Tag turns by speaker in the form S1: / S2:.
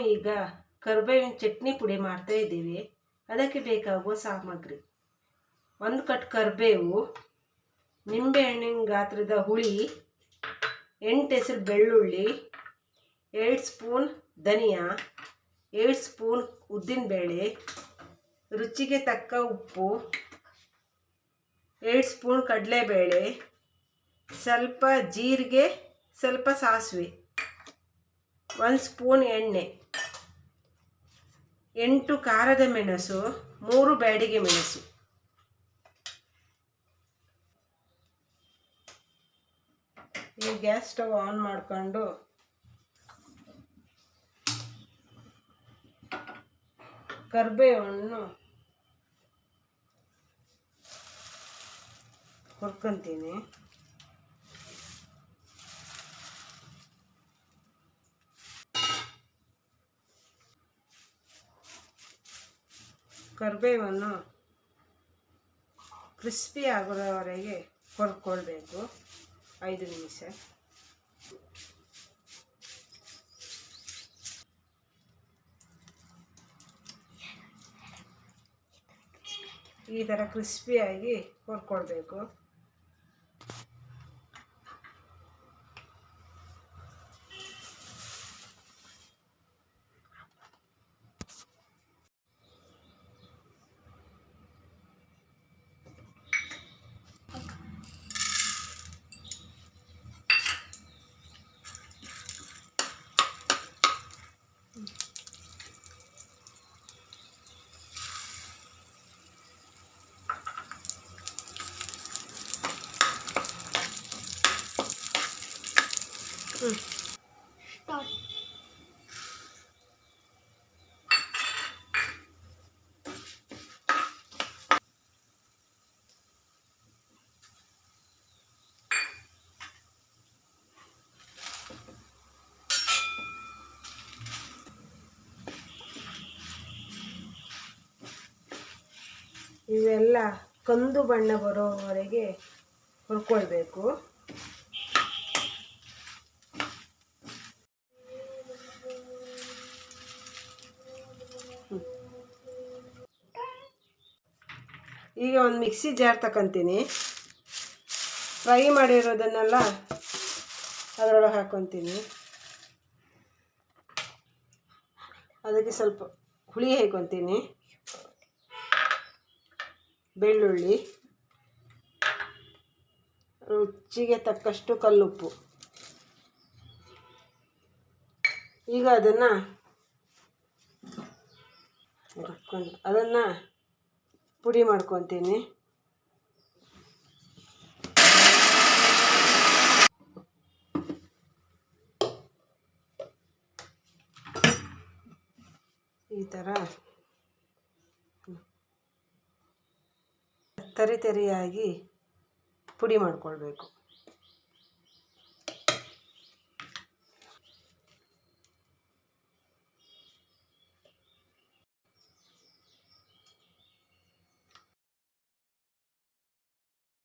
S1: ಈಗ ಕರಿಬೇವಿನ ಚಟ್ನಿ ಪುಡಿ ಮಾಡ್ತಾ ಇದ್ದೀವಿ. ಅದಕ್ಕೆ ಬೇಕಾಗುವ ಸಾಮಗ್ರಿ. ಒಂದು ಕಟ್ ಕರಿಬೇವು, ನಿಂಬೆಹಣ್ಣಿನ ಗಾತ್ರದ ಹುಳಿ, ಎಂಟು ಹೆಸರು ಬೆಳ್ಳುಳ್ಳಿ, ಎರಡು ಸ್ಪೂನ್ ಧನಿಯಾ, ಎರಡು ಸ್ಪೂನ್ ಉದ್ದಿನಬೇಳೆ, ರುಚಿಗೆ ತಕ್ಕ ಉಪ್ಪು, ಎರಡು ಸ್ಪೂನ್ ಕಡಲೆಬೇಳೆ, ಸ್ವಲ್ಪ ಜೀರಿಗೆ, ಸ್ವಲ್ಪ ಸಾಸಿವೆ, ಒಂದು ಸ್ಪೂನ್ ಎಣ್ಣೆ. ಎಂಟು ಖಾರದ ಮೆಣಸು ಮೂರು ಬ್ಯಾಡಿಗೆ ಮೆಣಸು. ಈ ಗ್ಯಾಸ್ ಸ್ಟವ್ ಆನ್ ಮಾಡಿಕೊಂಡು ಕರ್ಬೇವನ್ನು ಹುರ್ಕೊಂತೀನಿ. ಕರಿಬೇವನ್ನು ಕ್ರಿಸ್ಪಿ ಆಗೋವರೆಗೆ ಕೊರ್ಕೊಳ್ಬೇಕು ಐದು ನಿಮಿಷ. ಈ ಥರ ಕ್ರಿಸ್ಪಿಯಾಗಿ ಹುರ್ಕೊಳ್ಬೇಕು ಇವೆಲ್ಲ ಕಂದು ಬಣ್ಣ ಬರೋವರೆಗೆ ಹುರ್ಕೊಳ್ಬೇಕು ಈಗ ಒಂದು ಮಿಕ್ಸಿ ಜಾರ್ ತಗೊಂತೀನಿ ಫ್ರೈ ಮಾಡಿರೋದನ್ನೆಲ್ಲ ಅದರೊಳಗೆ ಹಾಕ್ಕೊತೀನಿ ಅದಕ್ಕೆ ಸ್ವಲ್ಪ ಹುಳಿ ಹಾಕ್ಕೊತೀನಿ ಬೆಳ್ಳುಳ್ಳಿ. ರುಚಿಗೆ ತಕ್ಕಷ್ಟು ಕಲ್ಲುಪ್ಪು. ಈಗ ಅದನ್ನು ಅದನ್ನು ಪುಡಿ ಮಾಡ್ಕೊತೀನಿ. ಈ ಥರ ತರಿ ತರಿಯಾಗಿ ಪುಡಿ ಮಾಡಿಕೊಳ್ಬೇಕು.